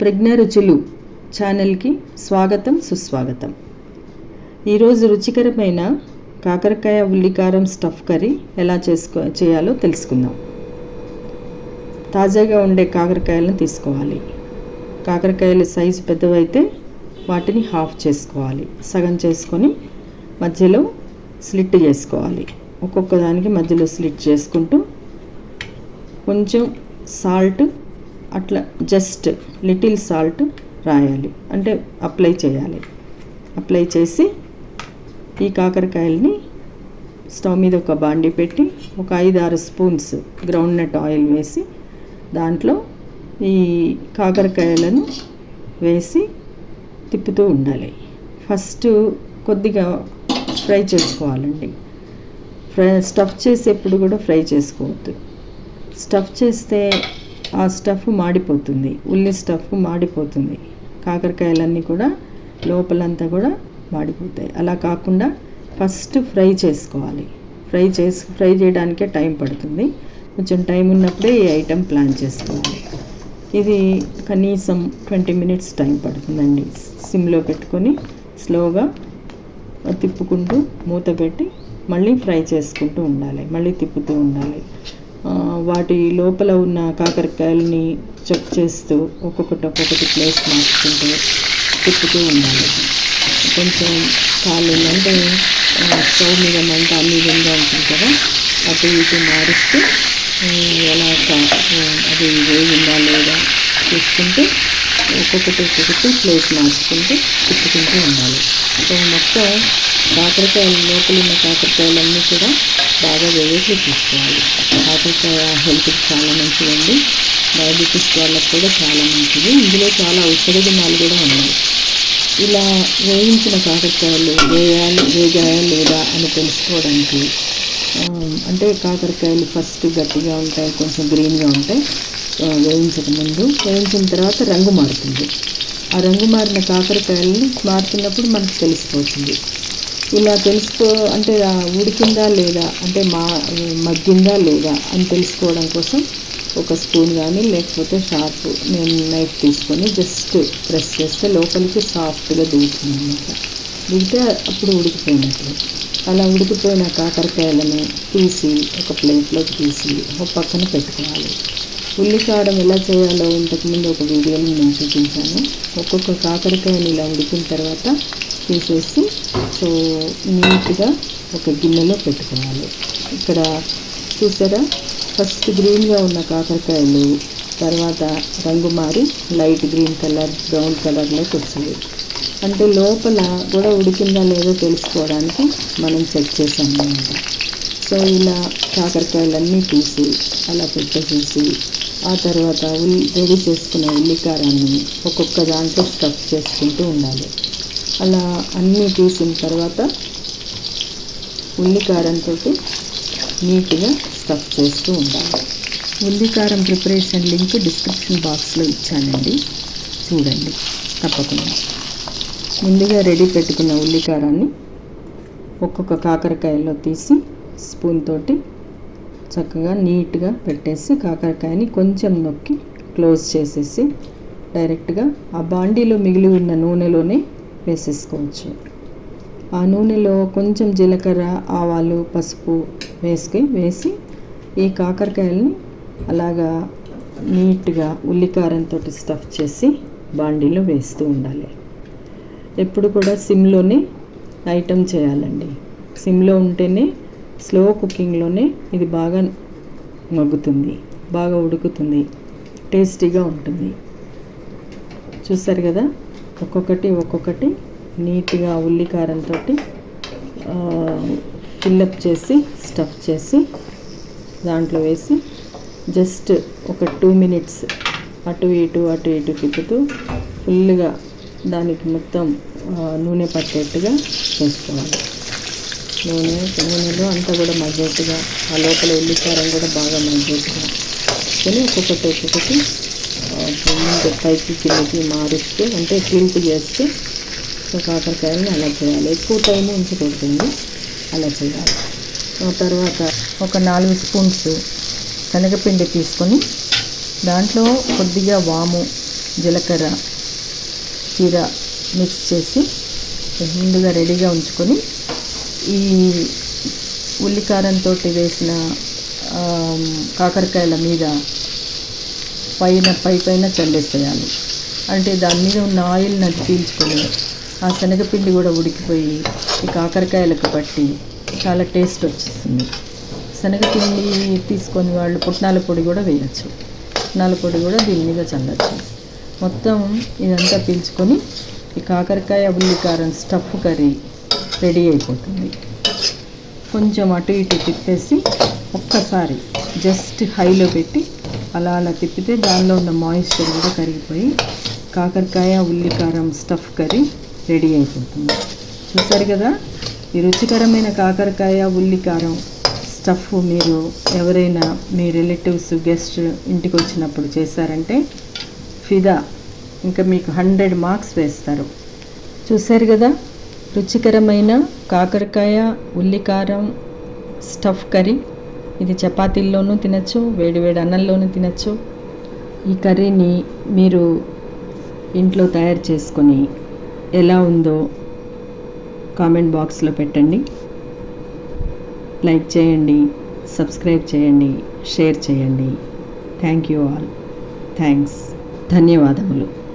ప్రజ్ఞ రుచులు ఛానల్కి స్వాగతం సుస్వాగతం. ఈరోజు రుచికరమైన కాకరకాయ ఉల్లికారం స్టఫ్ కర్రీ ఎలా చేసుకో చేయాలో తెలుసుకుందాం. తాజాగా ఉండే కాకరకాయలను తీసుకోవాలి. కాకరకాయల సైజు పెద్దవైతే వాటిని హాఫ్ చేసుకోవాలి. సగం చేసుకొని మధ్యలో స్లిట్ చేసుకోవాలి. ఒక్కొక్క దానికి మధ్యలో స్లిట్ చేసుకుంటూ కొంచెం సాల్ట్ అట్లా జస్ట్ లిటిల్ సాల్ట్ రాయాలి. అంటే అప్లై చేయాలి. అప్లై చేసి ఈ కాకరకాయలని స్టవ్ మీద ఒక బాండి పెట్టి ఒక ఐదు ఆరు స్పూన్స్ గ్రౌండ్ నట్ ఆయిల్ వేసి దాంట్లో ఈ కాకరకాయలను వేసి తిప్పుతూ ఉండాలి. ఫస్ట్ కొద్దిగా ఫ్రై చేసుకోవాలండి. ఫ్రై స్టఫ్ చేసేప్పుడు కూడా ఫ్రై చేసుకోవద్దు. స్టఫ్ చేస్తే ఆ స్టఫ్ మాడిపోతుంది. ఉల్లి స్టఫ్ మాడిపోతుంది. కాకరకాయలన్నీ కూడా లోపలంతా కూడా మాడిపోతాయి. అలా కాకుండా ఫస్ట్ ఫ్రై చేసుకోవాలి. ఫ్రై చేసి ఫ్రై చేయడానికే టైం పడుతుంది. కొంచెం టైం ఉన్నప్పుడే ఈ ఐటెం ప్లాన్ చేసుకోవాలి. ఇది కనీసం ట్వంటీ మినిట్స్ టైం పడుతుందండి. సిమ్లో పెట్టుకొని స్లోగా తిప్పుకుంటూ మూత పెట్టి మళ్ళీ ఫ్రై చేసుకుంటూ ఉండాలి. మళ్ళీ తిప్పుతూ ఉండాలి. వాటి లోపల ఉన్న కాకరకాయలని చెక్ చేస్తూ ఒక్కొక్కటి ఒక్కొక్కటి ప్లేస్ మార్చుకుంటూ తిప్పుతూ ఉండాలి. కొంచెం కాళ్ళు అంటే స్టవ్ మీద మంట అన్ని విధంగా ఉంటుంది కదా అటు ఇటు మారుస్తూ ఎలా అది వేగిందా లేదా చూసుకుంటూ ఒక్కొక్కటి ఒక్కొక్కటి ప్లేస్ మార్చుకుంటూ తిప్పుకుంటూ ఉండాలి. సో మొత్తం కాకరకాయలు లోపల ఉన్న కాకరకాయలన్నీ కూడా బాగా వేవేసి తీసుకోవాలి. కాకరకాయ హెల్త్కి చాలా మంచిదండి. డయాబెటీస్ వాళ్ళకి కూడా చాలా మంచిది. ఇందులో చాలా ఔషధ గుణాలు కూడా ఉన్నాయి. ఇలా వేయించిన కాకరకాయలు వేయాలి వేగాయా లేదా అని తెలుసుకోవడానికి అంటే కాకరకాయలు ఫస్ట్ గట్టిగా ఉంటాయి కొంచెం గ్రీన్గా ఉంటాయి వేయించక ముందు. వేయించిన తర్వాత రంగు మారుతుంది. ఆ రంగు మారిన కాకరకాయలని మారుతున్నప్పుడు మనకు తెలిసిపోతుంది. ఇలా తెలుసుకో అంటే ఉడికిందా లేదా అంటే మా మగ్గిందా లేదా అని తెలుసుకోవడం కోసం ఒక స్పూన్ కానీ లేకపోతే షార్ప్ నేను నైఫ్ తీసుకొని జస్ట్ ప్రెస్ చేస్తే లోపలికి సాఫ్ట్గా దిగుతుంది అనమాట దిగితే అప్పుడు ఉడికిపోయినట్లు అలా ఉడికిపోయిన కాకరకాయలను తీసి ఒక ప్లేట్లోకి తీసి ఒక పక్కన పెట్టుకోవాలి. ఉల్లికారం ఎలా చేయాలో ఇంతకుముందు ఒక వీడియోని నేను చూపించాను. ఒక్కొక్క కాకరకాయని ఇలా ఉడికిన తర్వాత తీసేసి సో నీట్గా ఒక గిన్నెలో పెట్టుకోవాలి. ఇక్కడ చూసారా? ఫస్ట్ గ్రీన్గా ఉన్న కాకరకాయలు తర్వాత రంగు మారి లైట్ గ్రీన్ కలర్ బ్రౌన్ కలర్లోకి వచ్చింది అంటే లోపల కూడా ఉడికిందా లేదో తెలుసుకోవడానికి మనం చెక్ చేసాం అనమాట సో ఇలా కాకరకాయలన్నీ తీసి అలా పెట్టేసేసి ఆ తర్వాత ఉల్లి రెడీ చేసుకున్న ఉల్లికారాన్ని ఒక్కొక్క దాంట్లో స్టఫ్ చేసుకుంటూ ఉండాలి. అలా అన్నీ తీసిన తర్వాత ఉల్లికారంతో నీట్గా స్టఫ్ చేస్తూ ఉండాలి. ఉల్లికారం ప్రిపరేషన్ లింక్ డిస్క్రిప్షన్ బాక్స్లో ఇచ్చానండి. చూడండి తప్పకుండా. ముందుగా రెడీ పెట్టుకున్న ఉల్లికారాన్ని ఒక్కొక్క కాకరకాయలో తీసి స్పూన్ తోటి చక్కగా నీట్గా పెట్టేసి కాకరకాయని కొంచెం నొక్కి క్లోజ్ చేసేసి డైరెక్ట్గా ఆ బాండీలో మిగిలి ఉన్న నూనెలోనే వేసేసుకోవచ్చు. ఆ నూనెలో కొంచెం జీలకర్ర ఆవాలు పసుపు వేసుకొని వేసి ఈ కాకరకాయలని అలాగా నీట్గా ఉల్లికారంతో స్టఫ్ చేసి బాండీలో వేస్తూ ఉండాలి. ఎప్పుడు కూడా సిమ్లోనే ఐటమ్ చేయాలండి. సిమ్లో ఉంటేనే స్లో కుకింగ్లోనే ఇది బాగా మగ్గుతుంది బాగా ఉడుకుతుంది టేస్టీగా ఉంటుంది. చూసారు కదా? ఒక్కొక్కటి ఒక్కొక్కటి నీట్గా ఉల్లికారంతో ఫిల్అప్ చేసి స్టఫ్ చేసి దాంట్లో వేసి జస్ట్ ఒక టూ మినిట్స్ అటు ఇటు అటు ఇటు తిప్పుతూ ఫుల్గా దానికి మొత్తం నూనె పట్టేట్టుగా చేసుకోవాలి. నూనె నూనెలో అంతా కూడా మగ్గేట్టుగా ఆ లోపల ఉల్లికారం కూడా బాగా మగ్గేట్టుగా కానీ ఒక్కొక్కటి ఒక్కొక్కటి ముందు పైకి కిందకి మారుస్తూ అంటే క్లింప్ చేస్తే సో కాకరకాయలని అలా చేయాలి. ఎక్కువ టైం ఉంచకూడదండి. అలా చేయాలి. ఆ తర్వాత ఒక నాలుగు స్పూన్స్ శనగపిండి తీసుకొని దాంట్లో కొద్దిగా వాము జీలకర్ర చీర మిక్స్ చేసి ముందుగా రెడీగా ఉంచుకొని ఈ ఉల్లికారంతో వేసిన కాకరకాయల మీద పైన పై పైన చల్లేసేయాలి అంటే దాని మీద ఉన్న ఆయిల్ని అది పీల్చుకొని ఆ శనగపిండి కూడా ఉడికిపోయి ఈ కాకరకాయలకు పట్టి చాలా టేస్ట్ వచ్చేస్తుంది శనగపిండి తీసుకొని వాళ్ళు పుట్నాల పొడి కూడా వేయచ్చు. పుట్నాల పొడి కూడా దీని మీద చల్లచ్చు. మొత్తం ఇదంతా పీల్చుకొని ఈ కాకరకాయ ఉల్లికారం స్టఫ్ కర్రీ రెడీ అయిపోతుంది. కొంచెం అటు ఇటు తిప్పేసి ఒక్కసారి జస్ట్ హైలో పెట్టి అలా అలా తిప్పితే దానిలో ఉన్న మాయిశ్చర్ కూడా కరిగిపోయి కాకరకాయ ఉల్లికారం స్టఫ్ కర్రీ రెడీ అయిపోతుంది. చూసారు కదా? ఈ రుచికరమైన కాకరకాయ ఉల్లికారం స్టఫ్ మీరు ఎవరైనా మీ రిలేటివ్స్ గెస్ట్ ఇంటికి వచ్చినప్పుడు చేశారంటే ఫిదా. ఇంకా మీకు హండ్రెడ్ మార్క్స్ వేస్తారు. చూశారు కదా? రుచికరమైన కాకరకాయ ఉల్లికారం స్టఫ్ కర్రీ ఇది చపాతీల్లోనూ తినచ్చు వేడివేడి అన్నంలోనూ తినచ్చు. ఈ కర్రీని మీరు ఇంట్లో తయారు చేసుకొని ఎలా ఉందో కామెంట్ బాక్స్లో పెట్టండి. లైక్ చేయండి సబ్స్క్రైబ్ చేయండి షేర్ చేయండి. Thank you all. థ్యాంక్స్. ధన్యవాదములు.